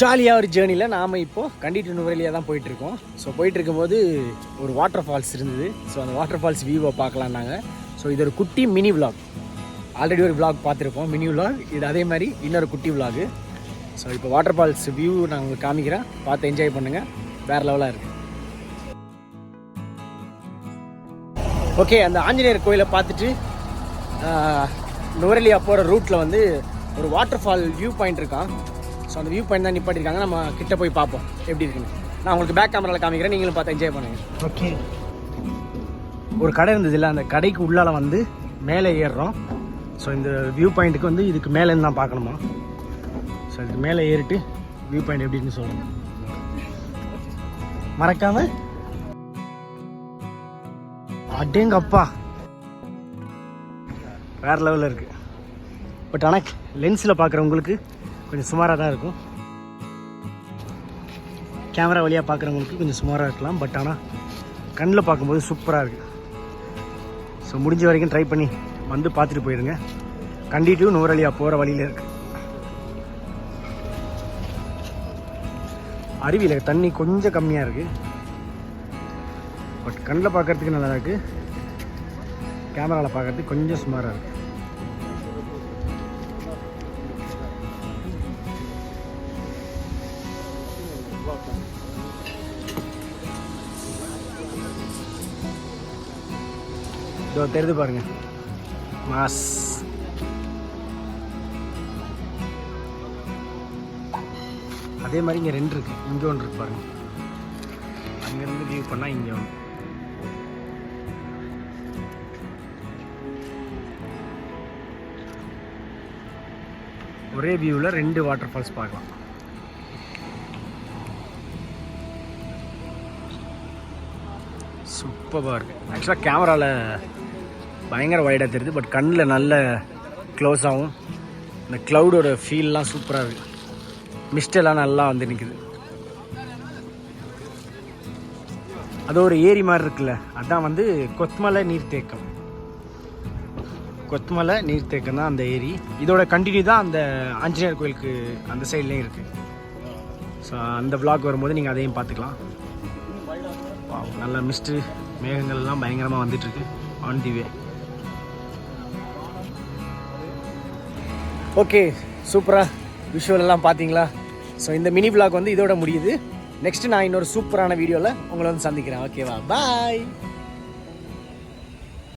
ஜாலியாக ஒரு ஜேர்னியில் நாம் இப்போது கண்டிட்டு நுவரெலியாக தான் போயிட்டுருக்கோம். ஸோ போயிட்டுருக்கும்போது ஒரு வாட்டர் ஃபால்ஸ் இருந்தது. ஸோ அந்த வாட்டர் ஃபால்ஸ் வியூவை பார்க்கலான்னாங்க. ஸோ இது ஒரு குட்டி மினி விளாக் ஆல்ரெடி ஒரு விளாக் பார்த்துருப்போம். மினி விளாக் இது அதே மாதிரி இன்னொரு குட்டி விளாகு ஸோ இப்போ வாட்டர் ஃபால்ஸ் வியூ நான் உங்களுக்கு காமிக்கிறேன். பார்த்து என்ஜாய் பண்ணுங்கள் வேறு லெவலாக இருக்குது ஓகே அந்த ஆஞ்சநேயர் கோயிலை பார்த்துட்டு நுவரெலியா போகிற ரூட்டில் வந்து ஒரு வாட்டர் ஃபால் வியூ பாயிண்ட் இருக்கான் ஸோ அந்த வியூ பாயிண்ட் தான் நிப்பாட்டிருக்காங்க நம்ம கிட்ட போய் பார்ப்போம். எப்படி இருக்குன்னு. நான் உங்களுக்கு பேக் கேமராவில் காமிக்கிறேன். நீங்களும் பார்த்து என்ஜாய் பண்ணுங்க. ஓகே ஒரு கடை இருந்தது இல்லை. அந்த கடைக்கு உள்ளால வந்து மேலே ஏறுறோம். ஸோ இந்த வியூ பாயிண்ட்டுக்கு வந்து இதுக்கு மேலேருந்து தான் பார்க்கணுமா? ஸோ இதுக்கு மேலே ஏறிட்டு வியூ பாயிண்ட் எப்படி இருக்குன்னு சொல்லணும் மறக்காம. அடேங்கப்பா. வேற லெவலில் இருக்குது பட் ஆனால் லென்ஸில் பார்க்குறவங்களுக்கு கொஞ்சம் சுமாராக தான் இருக்கும். கேமரா வழியாக பார்க்குறவங்களுக்கு கொஞ்சம் சுமாராக இருக்கலாம். பட் ஆனால் கண்ணில் பார்க்கும்போது சூப்பராக இருக்குது ஸோ முடிஞ்ச வரைக்கும் ட்ரை பண்ணி வந்து பார்த்துட்டு போயிடுங்க கண்டிட்டு டு நூறலியா போகிற வழியில் இருக்குது அருவியில் தண்ணி கொஞ்சம் கம்மியாக இருக்குது பட் கண்ணில் பார்க்கறதுக்கு நல்லா இருக்குது கேமராவில் பார்க்கறதுக்கு கொஞ்சம் சுமாராக இருக்குது இதோ தெரிது பாருங்க. மாஸ். அதே மாதிரி இங்கே ரெண்டு இருக்குது இங்கே ஒன்று இருக்கு பாருங்க. அங்கேருந்து வியூ பண்ணால் இங்கே ஒன்று. ஒரே வியூவில் ரெண்டு வாட்டர் ஃபால்ஸ் பார்க்கலாம் சூப்பராக இருக்குது ஆக்சுவலாக கேமராவில் பயங்கர வைடாக தெரியுது பட் கண்ணில் நல்ல க்ளோஸ் ஆகும் இந்த க்ளவுடோட ஃபீல்லாம் சூப்பராக இருக்குது மிஸ்டெல்லாம் நல்லா வந்து நிற்குது அது ஒரு ஏரி மாதிரி இருக்குல்ல அதான் வந்து கொத்மலை நீர்த்தேக்கம். கொத்மலை நீர்த்தேக்கம் தான் அந்த ஏரி. இதோட கண்டினியூ தான் அந்த ஆஞ்சநேயர் கோயிலுக்கு அந்த சைட்லேயும் இருக்குது ஸோ அந்த விளாக் வரும்போது நீங்கள் அதையும் பார்த்துக்கலாம். நல்ல மிஸ்ட்டு மேகங்கள்லாம் பயங்கரமாக வந்துட்டுருக்கு ஆன் தி வே ஓகே சூப்பராக விஷுவல் எல்லாம் பார்த்தீங்களா? ஸோ இந்த மினி விளாக் வந்து இதோட முடியுது. நெக்ஸ்ட் நான் இன்னொரு சூப்பரான வீடியோவில் உங்களை வந்து சந்திக்கிறேன். ஓகேவா பாய்